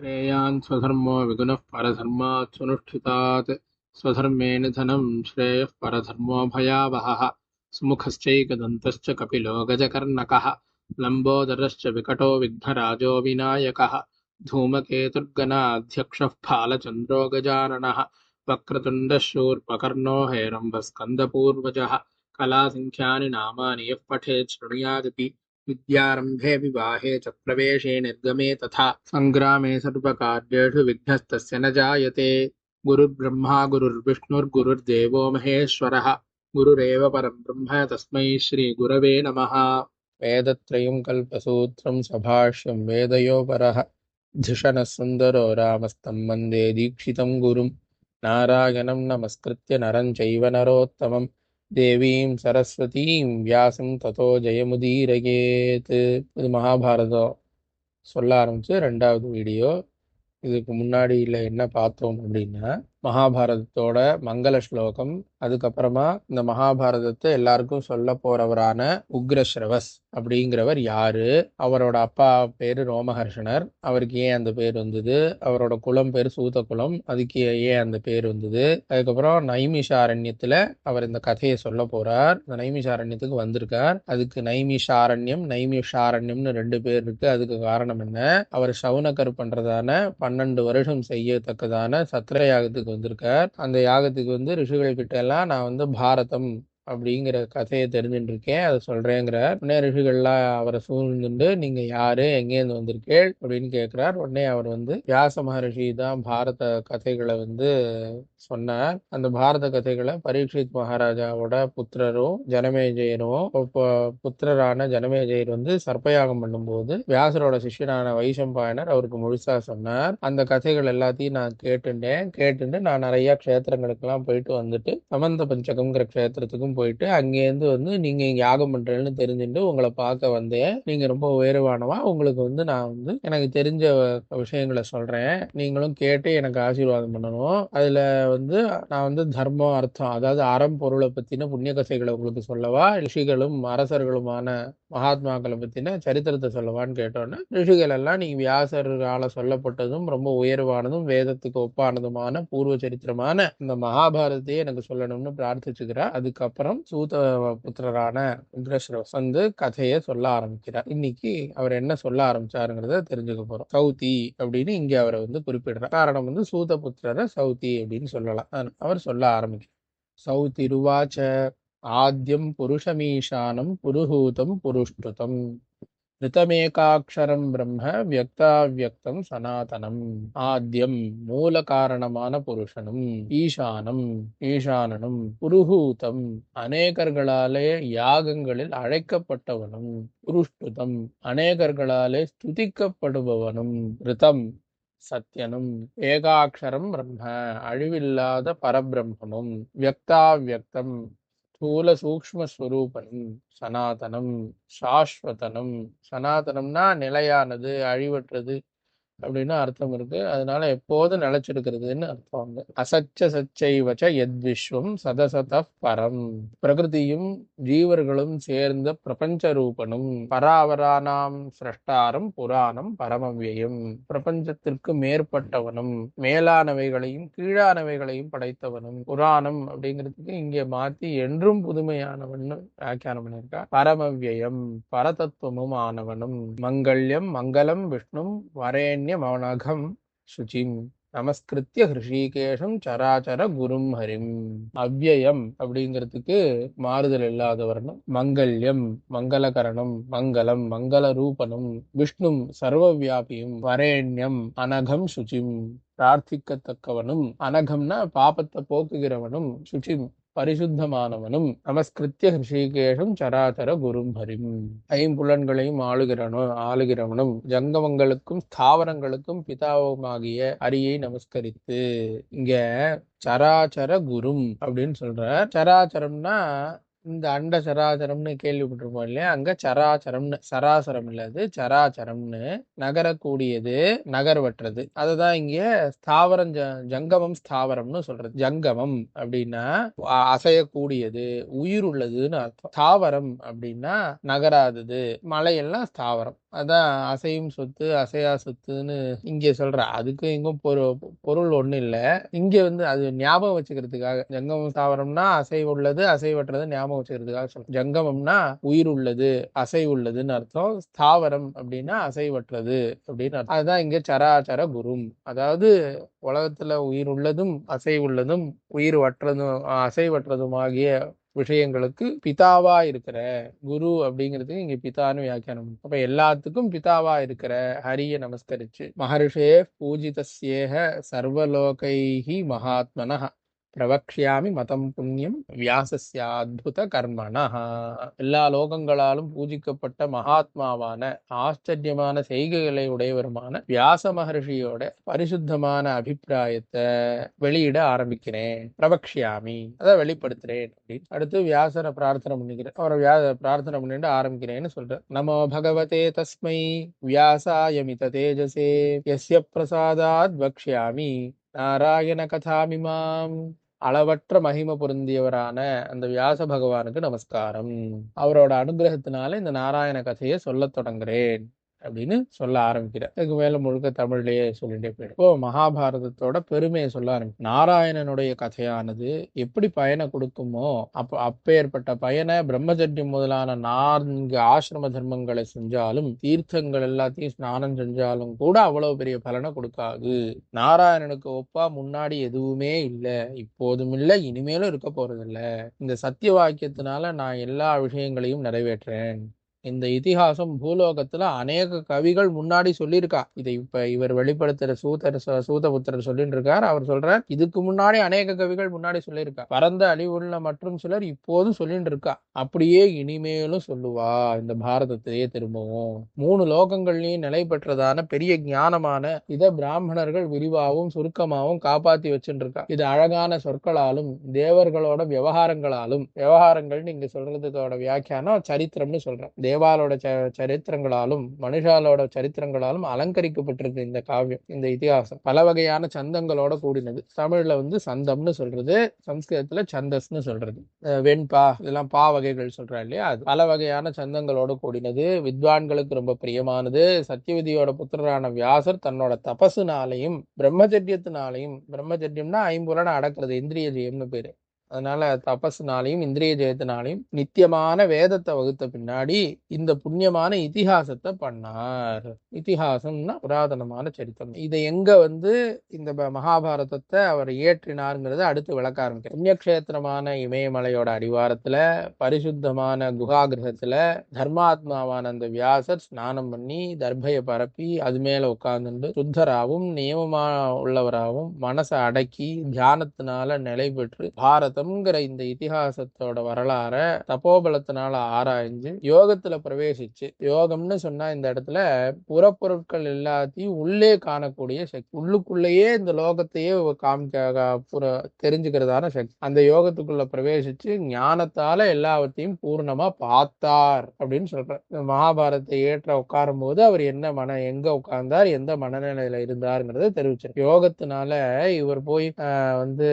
श्रेयान् स्वधर्मो विगुणः परधर्मात् सुनुष्ठितात् स्वधर्मेण धनं श्रेयः परधर्मो भयावहः सुमुखश्चैकदन्तश्च कपिलो गजकर्णकः लम्बोदरश्च विकटो विघ्नराजो विनायकः धूमकेतुर्गणाध्यक्षः फालचन्द्रो गजाननः वक्रतुण्डः शूर्पकर्णो हेरम्बस्कन्दपूर्वजः कलासङ्ख्यानि नामानि यः पठेत् शृणुयादपि विद्यारम्भे विवाहे च प्रवेशे निर्गमे तथा सङ्ग्रामे सर्वकार्येषु विघ्नस्तस्य न जायते गुरुर्ब्रह्मा गुरुर्विष्णुर्गुरुर्देवो महेश्वरः गुरुरेव परं ब्रह्म तस्मै श्रीगुरवे नमः वेदत्रयं कल्पसूत्रं सभाष्यं वेदयोपरः धिषणः सुन्दरो रामस्तं वन्दे दीक्षितं गुरुं नारायणं नमस्कृत्य नरं चैव नरोत्तमं தேவீம் சரஸ்வதீம் வியாசம் ததோ ஜெயமுதீரகேத். இது மகாபாரதம். சொல்ல ஆரம்பிச்சு ரெண்டாவது வீடியோ. இதுக்கு முன்னாடியில் என்ன பார்த்தோம் அப்படின்னா மகாபாரதத்தோட மங்கள ஸ்லோகம். அதுக்கப்புறமா இந்த மகாபாரதத்தை எல்லாருக்கும் சொல்ல போறவரான உக்ரஸ்ரவஸ் அப்படிங்கிறவர் யாரு? அவரோட அப்பா பேரு ரோமஹர்ஷனர். அவருக்கு ஏன் அந்த பேர் வந்தது? அவரோட குலம் பேர் சூத குலம் அதுக்கு ஏன் அந்த பேர் வந்தது? அதுக்கப்புறம் நைமிஷாரண்யத்துல அவர் இந்த கதையை சொல்ல போறார். இந்த நைமிஷாரண்யத்துக்கு வந்திருக்கார். அதுக்கு நைமிஷாரண்யம் நைமிஷாரண்யம்னு ரெண்டு பேர் இருக்கு. அதுக்கு காரணம் என்ன? அவர் சவுனகர் பண்றதான பன்னெண்டு வருஷம் செய்யத்தக்கதான சத்திரயாகத்துக்கு வந்திருக்கார். அந்த யாகத்துக்கு வந்து ரிஷிகள் கிட்ட எல்லாம் நான் வந்து பாரதம் அப்படிங்கிற கதையை தெரிஞ்சுட்டு இருக்கேன் அதை சொல்றேங்கிறார் உடனே ரிஷிகள்லாம் அவரை சூழ்ந்துட்டு நீங்க யாரு? எங்கேருந்து வந்திருக்கேள்? அப்படின்னு கேட்கிறார் உடனே அவர் வந்து வியாச மகரிஷி தான் பாரத கதைகளை வந்து சொன்னார். அந்த பாரத கதைகளை பரீட்சித் மகாராஜாவோட புத்திரரும் ஜனமேஜயரும் புத்திரரான ஜனமேஜயர் வந்து சர்ப்பயாகம் பண்ணும்போது வியாசரோட சிஷ்யனான வைசம்பாயனர் அவருக்கு முழுசா சொன்னார். அந்த கதைகள் எல்லாத்தையும் நான் கேட்டுட்டேன். கேட்டுட்டு நான் நிறைய க்ஷேத்திரங்களுக்கெல்லாம் போயிட்டு வந்துட்டு சமந்த பஞ்சகம்ங்கிற க்ஷேத்திரத்துக்கும் போயிட்டு அங்கேருந்து வந்து நீங்க இங்க யாகம் பண்றேன்னு தெரிஞ்சுட்டு உங்களை பார்க்க வந்தேன். நீங்க ரொம்ப உயர்வானவா? உங்களுக்கு வந்து நான் வந்து எனக்கு தெரிஞ்ச விஷயங்களை சொல்றேன். நீங்களும் கேட்டு எனக்கு ஆசீர்வாதம் பண்ணணும். அதுல வந்து நான் வந்து தர்மம் அர்த்தம் அதாவது அறம் பொருளை பத்தின புண்ணிய கதைகளை உங்களுக்கு சொல்லவா? ரிஷிகளும் அரசர்களுமான மகாத்மாக்களை பத்தின சரித்திரத்தை சொல்லவான்னு கேட்டோன்னே ரிஷிகள் எல்லாம் நீங்கள் வியாசரால சொல்லப்பட்டதும் ரொம்ப உயர்வானதும் வேதத்துக்கு ஒப்பானதுமான பூர்வ சரித்திரமான இந்த மகாபாரதத்தையே எனக்கு சொல்லணும்னு பிரார்த்திச்சுக்கிறா. அதுக்கப்புறம் அப்புறம் சூத புத்திரரான உக்ரஸ்ரவஸ் வந்து கதையை சொல்ல ஆரம்பிக்கிறார். இன்னைக்கு அவர் என்ன சொல்ல ஆரம்பிச்சாருங்கிறத தெரிஞ்சுக்க போறோம். சௌதி அப்படின்னு இங்க அவரை வந்து குறிப்பிடுறார். காரணம் வந்து சூத புத்திரரை சௌதி அப்படின்னு சொல்லலாம். அவர் சொல்ல ஆரம்பிக்கிறார். சௌதிருவாச்ச ஆத்தியம் புருஷமீஷானம் புருஹூதம் புருஷ்டுதம். ரிதமேகாட்சரம் பிரம்ம வியக்தாவியக்தம் சனாதனம். ஆத்யம் மூல காரணமான புருஷனும் ஈசானம் ஈசானனும் புருஹூதம் அநேகர்களாலே யாகங்களில் அழைக்கப்பட்டவனும் புருஷ்டுதம் அநேகர்களாலே ஸ்துதிக்கப்படுபவனும் ரிதம் சத்யனும் ஏகாட்சரம் பிரம்ம அழிவில்லாத பரபிரம்மனும் வியக்தாவியக்தம் ஸ்தூல சூக்மஸ்வரூபனும் சனாதனம் சாஸ்வதனம். சனாதனம்னா நிலையானது அழிவற்றது. அப்படின்னு அர்த்தம் இருக்கு. அதனால எப்போதும் நிலைச்சிருக்கிறதுன்னு அர்த்தம் வந்து அசச்ச சச்சைவச்ச எத் விஸ்வம் சதசத பரம். பிரகிருதியும் ஜீவர்களும் சேர்ந்த பிரபஞ்ச ரூபனும் பராவரானாம் சிரஷ்டாரும் புராணம் பரமவியம் பிரபஞ்சத்திற்கு மேற்பட்டவனும் மேலானவைகளையும் கீழானவைகளையும் படைத்தவனும் புராணம் அப்படிங்கிறதுக்கு இங்கே மாத்தி என்றும் புதுமையானவன் வியாக்கியானம் பண்ணியிருக்கா. பரமவியம் பரதத்துவமும் ஆனவனும் மங்கள்யம் மங்களம் விஷ்ணும் வரேண்ய மௌனகம் சுச்சிம் நமஸ்கிருத்திய ஹிருஷிகேஷம் சராச்சர குரும் ஹரிம் அவ்யயம் அப்படிங்கிறதுக்கு மாறுதல் இல்லாத வர்ணம். மங்கல்யம் மங்களகரணம் மங்களம் மங்கள ரூபனும் விஷ்ணும் சர்வ வியாபியும் வரேண்யம் அனகம் சுச்சிம்। பிரார்த்திக்கத்தக்கவனும் அனகம்னா பாபத்தை போக்குகிறவனும் சுச்சிம். பரிசுத்தமானவனும் நமஸ்கிருத்திய ஹிருஷிகேஷம் சராச்சர குரும் ஹரிம். ஐம்புலன்களையும் ஆளுகிறனோ ஆளுகிறவனும் ஜங்கமங்களுக்கும் ஸ்தாவரங்களுக்கும் பிதாவுமாகிய அரியை நமஸ்கரித்து இங்க சராச்சர குரும் அப்படின்னு சொல்றார். சராச்சரம்னா இந்த அண்ட சராசரம்னு கேள்விப்பட்டிருப்போம் இல்லையா? அங்க சராசரம்னு சராசரம் இல்ல அது நகரக்கூடியது நகர்வற்றது. அதுதான் இங்க ஸ்தாவரம் ஜ- ஜங்கமம் ஸ்தாவரம்னு சொல்றது. ஜங்கமம் அப்படின்னா அசையக்கூடியது உயிர் உள்ளதுன்னு அர்த்தம். ஸ்தாவரம் அப்படின்னா நகராதது. மலையெல்லாம் ஸ்தாவரம். அதான் அசையும் சொத்து அசையா சொத்துன்னு இங்க சொல்ற. அதுக்கு எங்கும் பொரு பொருள் ஒண்ணு இல்ல. இங்க வந்து அது ஞாபகம் வச்சுக்கிறதுக்காக. ஜங்கமம் ஸ்தாவரம்னா அசை உள்ளது அசைவற்றது ஞாபகம் வச்சுக்கிறதுக்காக சொல்றேன் ஜங்கமம்னா உயிர் உள்ளது அசை உள்ளதுன்னு அர்த்தம். ஸ்தாவரம் அப்படின்னா அசைவற்றது அப்படின்னு அர்த்தம். அதுதான் இங்க சராச்சர குரும். அதாவது உலகத்துல உயிர் உள்ளதும் அசை உள்ளதும் உயிர் வற்றதும் அசைவற்றதும் ஆகிய விஷயங்களுக்கு பிதாவா இருக்கிற குரு அப்படிங்கிறதுக்கு இங்க பிதான்னு வியாக்கியானம். அப்ப எல்லாத்துக்கும் பிதாவா இருக்கிற ஹரிய நமஸ்கரிச்சு மகர்ஷே பூஜிதஸ்யேக சர்வலோகைஹி மகாத்மனஹா. பிரவக்ஷியாமி மதம் புண்ணியம் வியாசசியாத்புத அத்புத கர்மணா எல்லா லோகங்களாலும் பூஜிக்கப்பட்ட மகாத்மாவான ஆச்சரியமான செய்கைகளை உடையவருமான வியாச மகர்ஷியோட பரிசுத்தமான அபிப்பிராயத்தை வெளியிட ஆரம்பிக்கிறேன். பிரபக்ஷியாமி அதை வெளிப்படுத்துறேன் அப்படின்னு. அடுத்து வியாசரை பிரார்த்தனை பண்ணிக்கிறேன். அவரை வியாச பிரார்த்தனை பண்ணிட்டு ஆரம்பிக்கிறேன்னு சொல்றேன் நமோ பகவதே தஸ்மை வியாசாயமித தேஜசே எஸ்ய பிரசாதாத் பக்ஷியாமி நாராயண கதாமிமாம் அளவற்ற மகிமை பொருந்தியவரான அந்த வியாச பகவானுக்கு நமஸ்காரம். அவரோட அனுகிரகத்தினால இந்த நாராயண கதையை சொல்லத் தொடங்குறேன். அப்படின்னு சொல்ல ஆரம்பிக்கிறார். அதுக்கு மேல முழுக்க தமிழ்லயே சொல்லிட்டே போயிடும். இப்போ மகாபாரதத்தோட பெருமையை சொல்ல ஆரம்பிக்கும் நாராயணனுடைய கதையானது எப்படி பயனை கொடுக்குமோ அப்ப அப்பேற்பட்ட பயனை பிரம்மச்சரியம் முதலான நான்கு ஆசிரம தர்மங்களை செஞ்சாலும் தீர்த்தங்கள் எல்லாத்தையும் ஸ்நானம் செஞ்சாலும் கூட அவ்வளவு பெரிய பலனை கொடுக்காது. நாராயணனுக்கு ஒப்பா முன்னாடி எதுவுமே இல்லை. இப்போதும் இல்லை இனிமேலும் இருக்க போறதில்ல. இந்த சத்திய வாக்கியத்தினால நான் எல்லா விஷயங்களையும் நிறைவேற்றேன். இந்த இதிகாசம் பூலோகத்துல அநேக கவிகள் முன்னாடி சொல்லியிருக்கா. இதை இப்ப இவர் வெளிப்படுத்துற சூதர் சூதபுத்திரர் சொல்லிட்டு இருக்கார் அவர் சொல்றார் இதுக்கு முன்னாடி அநேக கவிகள் முன்னாடி சொல்லியிருக்கா. பரந்த அழிவுள்ள மற்றும் சிலர் இப்போதும் சொல்லிட்டு இருக்கா அப்படியே இனிமேலும் சொல்லுவா. இந்த பாரதத்தையே திரும்பவும். மூணு லோகங்கள்லயும் நிலை பெற்றதான பெரிய ஞானமான இத பிராமணர்கள் விரிவாகவும் சுருக்கமாகவும் காப்பாத்தி வச்சுட்டு இருக்கா இது அழகான சொற்களாலும் தேவர்களோட விவகாரங்களாலும் விவகாரங்கள்னு இங்க சொல்றதுக்கோட வியாக்கியானம் சரித்திரம்னு சொல்றேன். தேவாலோட ச சரித்திரங்களாலும் மனுஷாலோட சரித்திரங்களாலும் அலங்கரிக்கப்பட்டிருக்கு இந்த காவியம் இந்த இதிகாசம் பல வகையான சந்தங்களோட கூடினது. தமிழ்ல வந்து சந்தம்னு சொல்றது சம்ஸ்கிருதத்துல சந்தஸ்னு சொல்றது. வெண்பா இதெல்லாம் பா வகைகள் சொல்றா இல்லையா? அது பல வகையான சந்தங்களோட கூடினது. வித்வான்களுக்கு ரொம்ப பிரியமானது. சத்தியவதியோட புத்திரரான வியாசர் தன்னோட தபசுனாலையும் பிரம்மச்சரியத்தினாலையும் பிரம்மச்சரியம்னா ஐம்புலனை அடக்கிறது இந்திரிய ஜெயம்னு பேரு. அதனால தபஸ்னாலையும் இந்திரிய ஜெயத்தினாலையும் நித்தியமான வேதத்தை வகுத்த பின்னாடி இந்த புண்ணியமான இதிகாசத்தை பண்ணார். இதிகாசம்னா புராதனமான சரித்திரம். இதை எங்க வந்து இந்த ப- மகாபாரதத்தை அவர் இயற்றினாருங்கிறத அடுத்து விளக்க ஆரம்பிக்கிறார் புண்ணியக்ஷேத்திரமான இமயமலையோட அடிவாரத்துல பரிசுத்தமான குகா கிரகத்துல தர்மாத்மாவான அந்த வியாசர் ஸ்நானம் பண்ணி தர்பையை பரப்பி அது மேல உட்கார்ந்துட்டு சுத்தராகவும் நியமமா உள்ளவராகவும் மனசை அடக்கி தியானத்தினால நிலை பெற்று பாரதம்ங்கிற இந்த இதிகாசத்தோட வரலாற தபோபலத்தினால ஆராய்ஞ்சு யோகத்துல பிரவேசிச்சு. யோகம்னு சொன்னா இந்த இடத்துல புறப்பொருட்கள் எல்லாத்தையும் உள்ளே காணக்கூடிய சக்தி உள்ளுக்குள்ளேயே இந்த லோகத்தையே காமிக்க கா- புற தெரிஞ்சுக்கிறதான சக்தி. அந்த யோகத்துக்குள்ள பிரவேசிச்சு ஞானத்தால எல்லாவற்றையும் பூர்ணமா பார்த்தார் அப்படின்னு சொல்றார். இந்த மகாபாரதத்தை ஏற்ற உட்காரும் போது அவர் என்ன மன எங்க உட்கார்ந்தார் எந்த மனநிலையில இருந்தாருங்கிறத தெரிவிச்சார். யோகத்தினால இவர் போய் வந்து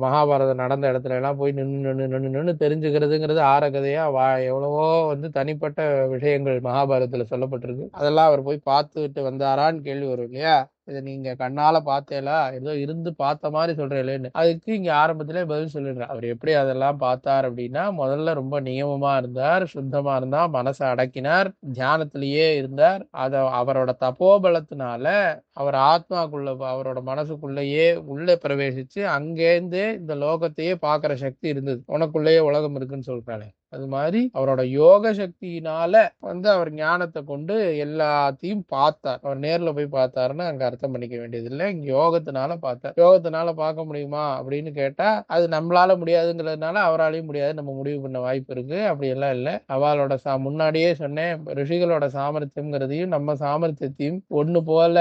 மகாபாரதம் நடந்த இடத்துல எல்லாம் போய் நின்று நின்று நின்று நின்று தெரிஞ்சுக்கிறதுங்கிறது ஆற கதையா வா எவ்வளவோ வந்து தனிப்பட்ட விஷயங்கள் மகாபாரதத்துல சொல்லப்பட்டிருக்கு. அதெல்லாம் அவர் போய் பார்த்துட்டு வந்தாரான்னு கேள்வி வரும் இல்லையா? இதை நீங்க கண்ணால பார்த்தேலா? ஏதோ இருந்து பார்த்த மாதிரி சொல்றேன்னு அதுக்கு இங்க ஆரம்பத்திலே பதில் சொல்லிடுறேன். அவர் எப்படி அதெல்லாம் பார்த்தார் அப்படின்னா முதல்ல ரொம்ப நியமமா இருந்தார் சுத்தமா இருந்தார் மனசை அடக்கினார் தியானத்திலேயே இருந்தார். அத அவரோட தபோபலத்தினால அவர் ஆத்மாக்குள்ள அவரோட மனசுக்குள்ளேயே உள்ளே பிரவேசிச்சு அங்கேருந்தே இந்த லோகத்தையே பார்க்குற சக்தி இருந்தது. உனக்குள்ளேயே உலகம் இருக்குன்னு சொல்றாரு அது மாதிரி அவரோட யோக சக்தியினால வந்து அவர் ஞானத்தை கொண்டு எல்லாத்தையும் பார்த்தார். அவர் நேர்ல போய் பார்த்தாருன்னு அங்க அர்த்தம் பண்ணிக்க வேண்டியது இல்லை இங்க யோகத்தினால பார்த்தார். யோகத்தினால பார்க்க முடியுமா அப்படின்னு கேட்டா அது நம்மளால முடியாதுங்கிறதுனால அவராலையும் முடியாது. நம்ம முடிவு பண்ண வாய்ப்பு இருக்கு. அப்படி எல்லாம் இல்லை. அவளோட சா முன்னாடியே சொன்னேன் ரிஷிகளோட சாமர்த்தியம்ங்கிறதையும் நம்ம சாமர்த்தியத்தையும் ஒன்று போல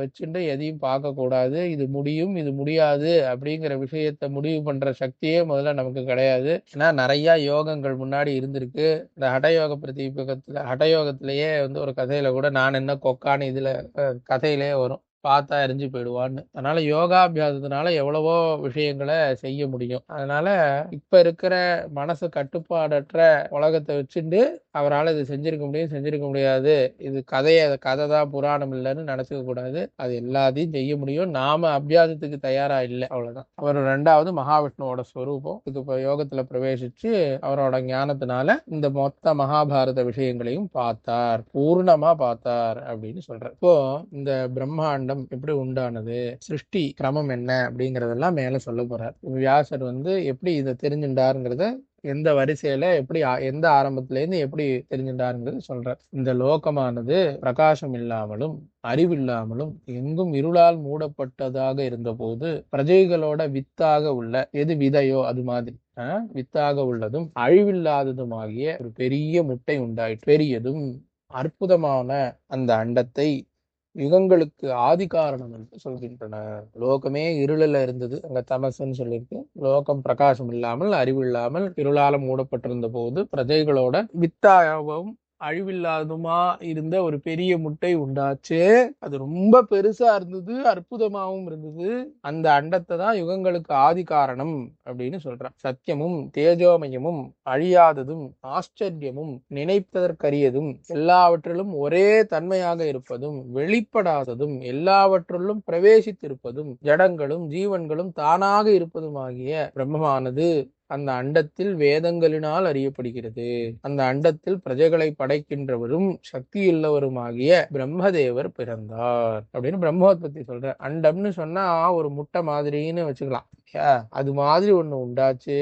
வச்சுட்டு எதையும் பார்க்க கூடாது. இது முடியும் இது முடியாது அப்படிங்கிற விஷயத்த முடிவு பண்ற சக்தியே முதல்ல நமக்கு கிடையாது. ஏன்னா நிறைய யோகங்கள் முன்னாடி இருந்திருக்கு. இந்த ஹடயோக பிரதீபகத்தில் ஹடயோகத்திலேயே வந்து ஒரு கதையில கூட நான் என்ன கொக்கான்னு இதில் கதையிலே வரும். பார்த்தா எரிஞ்சு போயிடுவான்னு. அதனால யோகாபியாசத்தினால எவ்வளவோ விஷயங்களை செய்ய முடியும். அதனால இப்ப இருக்கிற மனசு கட்டுப்பாடற்ற உலகத்தை வச்சுட்டு அவரால் இது செஞ்சிருக்க முடியும் செஞ்சிருக்க முடியாது. இது கதையை கதை தான் புராணம் இல்லைன்னு நினச்சிக்க கூடாது. அது எல்லாத்தையும் செய்ய முடியும். நாம அபியாசத்துக்கு தயாரா இல்லை. அவ்வளவுதான். அவர் ரெண்டாவது மகாவிஷ்ணுவோட ஸ்வரூபம். இது இப்போ யோகத்துல பிரவேசிச்சு அவரோட ஞானத்தினால இந்த மொத்த மகாபாரத விஷயங்களையும் பார்த்தார். பூர்ணமா பார்த்தார் அப்படின்னு சொல்கிறார் இப்போ இந்த பிரம்மாண்டம் எப்படி உண்டானது? சிருஷ்டி கிரமம் என்ன அப்படிங்கறதெல்லாம் மேல சொல்ல போறார். வியாசர் வந்து எப்படி இதை தெரிஞ்சுட்டாருங்கிறத எந்த வரிசையில எப்படி எந்த ஆரம்பத்துல இருந்து எப்படி தெரிஞ்சுட்டாருங்கிறது சொல்றார். இந்த லோகமானது பிரகாசம் இல்லாமலும் அறிவில்லாமலும் எங்கும் இருளால் மூடப்பட்டதாக இருந்தபோது பிரஜைகளோட வித்தாக உள்ள எது விதையோ அது மாதிரி வித்தாக உள்ளதும் அழிவில்லாததுமாகிய ஒரு பெரிய முட்டை உண்டாயிற்று. பெரியதும் அற்புதமான அந்த அண்டத்தை யுகங்களுக்கு ஆதி காரணம் என்று சொல்கின்றனர் லோகமே இருளில் இருந்தது அங்க தமசுன்னு சொல்லியிருக்கு. லோகம் பிரகாசம் இல்லாமல் அறிவு இல்லாமல் இருளால மூடப்பட்டிருந்த போது பிரஜைகளோட வித்தாகவும் அழிவில்லாததுமா இருந்த ஒரு பெரிய முட்டை உண்டாச்சு. அது ரொம்ப பெருசா இருந்தது அற்புதமாகவும் இருந்தது. அந்த அண்டத்தை தான் யுகங்களுக்கு ஆதி காரணம் அப்படின்னு சொல்றான். சத்தியமும் தேஜோமயமும் அழியாததும் ஆச்சரியமும் நினைப்பதற்கரியதும் எல்லாவற்றிலும் ஒரே தன்மையாக இருப்பதும் வெளிப்படாததும் எல்லாவற்றிலும் பிரவேசித்திருப்பதும் ஜடங்களும் ஜீவன்களும் தானாக இருப்பதுமாகிய பிரம்மமானது. அந்த அண்டத்தில் வேதங்களினால் அறியப்படுகிறது. அந்த அண்டத்தில் பிரஜைகளை படைக்கின்றவரும் சக்தியுள்ளவருமாகிய பிரம்மதேவர் பிறந்தார். அப்படின்னு பிரம்மோத்பத்தி சொல்ற. அண்டம்னு சொன்னா ஒரு முட்டை மாதிரின்னு வச்சுக்கலாம். அது மாதிரி ஒண்ணு உண்டாச்சு.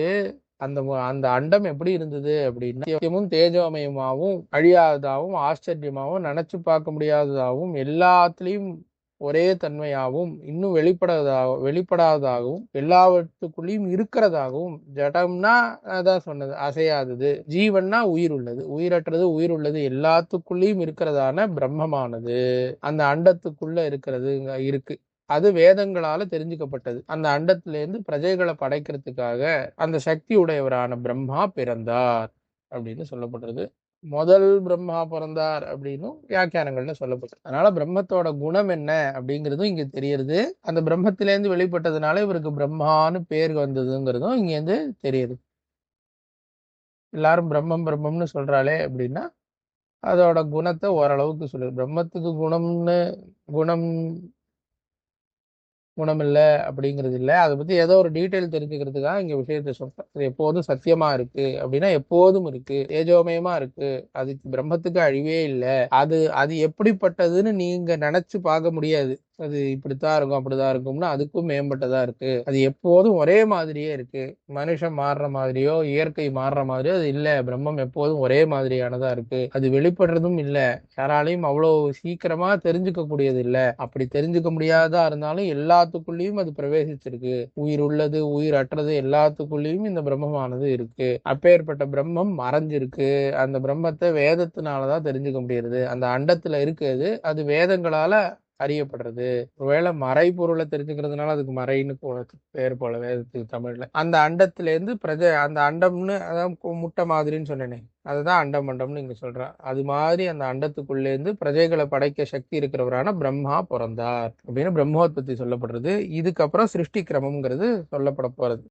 அந்த அந்த அண்டம் எப்படி இருந்தது அப்படின்னா தேஜோமயமாவும் அழியாததாகவும் ஆச்சரியமாவும் நினைச்சு பார்க்க முடியாததாகவும் எல்லாத்துலயும் ஒரே தன்மையாகவும் இன்னும் வெளிப்படாததாக வெளிப்படாததாகவும் எல்லாவற்றுக்குள்ளேயும் இருக்கிறதாகவும் ஜடம்னா அதான் சொன்னது அசையாதது. ஜீவன்னா உயிர் உள்ளது உயிரற்றது உயிர் உள்ளது எல்லாத்துக்குள்ளேயும் இருக்கிறதான பிரம்மமானது. அந்த அண்டத்துக்குள்ள இருக்கிறது இங்க இருக்கு. அது வேதங்களால தெரிஞ்சுக்கப்பட்டது. அந்த அண்டத்துல இருந்து பிரஜைகளை படைக்கிறதுக்காக அந்த சக்தி உடையவரான பிரம்மா பிறந்தார் அப்படின்னு சொல்லப்படுறது. முதல் பிரம்மா பிறந்தார் அப்படின்னும் வியாக்கியானங்கள்ல சொல்லப்பட்டது. அதனால பிரம்மத்தோட குணம் என்ன அப்படிங்கிறதும் இங்க தெரியுது. அந்த பிரம்மத்திலேருந்து வெளிப்பட்டதுனால இவருக்கு பிரம்மான்னு பேர் வந்ததுங்கிறதும் இங்க இருந்து தெரியுது. எல்லாரும் பிரம்மம் பிரம்மம்னு சொல்றாளே அப்படின்னா அதோட குணத்தை ஓரளவுக்கு சொல்லு பிரம்மத்துக்கு குணம்னு குணம் குணமில்லை அப்படிங்கிறது இல்ல. அதை பத்தி ஏதோ ஒரு டீட்டெயில் தெரிஞ்சுக்கிறதுக்காக இங்க விஷயத்த சொல்கிறேன் அது எப்போதும் சத்தியமா இருக்கு அப்படின்னா எப்போதும் இருக்கு. தேஜோமயமாக இருக்கு. அதுக்கு பிரம்மத்துக்கு அழிவே இல்லை. அது அது எப்படிப்பட்டதுன்னு நீங்க நினைச்சு பார்க்க முடியாது. அது இப்படித்தான் இருக்கும் அப்படிதான் இருக்கும்னு அதுக்கும் மேம்பட்டதா இருக்கு. அது எப்போதும் ஒரே மாதிரியே இருக்கு. மனுஷன் மாறுற மாதிரியோ இயற்கை மாறுற மாதிரியோ அது இல்ல. பிரம்மம் எப்போதும் ஒரே மாதிரியானதா இருக்கு. அது வெளிப்படுறதும் இல்ல. யாராலையும் அவ்வளவு சீக்கிரமா தெரிஞ்சுக்க கூடியது இல்ல. அப்படி தெரிஞ்சுக்க முடியாததா இருந்தாலும் எல்லாத்துக்குள்ளேயும் அது பிரவேசிச்சிருக்கு. உயிர் உள்ளது உயிர் அற்றது எல்லாத்துக்குள்ளேயும் இந்த பிரம்மமானது இருக்கு. அப்பேற்பட்ட பிரம்மம் மறைஞ்சிருக்கு. அந்த பிரம்மத்தை வேதத்தினாலதான் தெரிஞ்சுக்க முடியுது அந்த அண்டத்துல இருக்குது அது வேதங்களால அறியப்படுறது. ஒருவேளை மறைபொருளை தெரிஞ்சுக்கிறதுனால அதுக்கு மறைன்னு போ- பேர் போல வேதத்துக்கு தமிழ்ல. அந்த அண்டத்திலேருந்து பிரஜ அந்த அண்டம்னு அதான் கு- முட்டை மாதிரின்னு சொன்னேனே. அதுதான் அண்டம் அண்டம்னு இங்க சொல்றேன் அது மாதிரி அந்த அண்டத்துக்குள்ளேருந்து பிரஜைகளை படைக்க சக்தி இருக்கிறவரான பிரம்மா பிறந்தார் அப்படின்னு பிரம்மோத்பத்தி சொல்லப்படுறது. இதுக்கப்புறம் சிருஷ்டி கிரமம்ங்கிறது சொல்லப்பட போறது.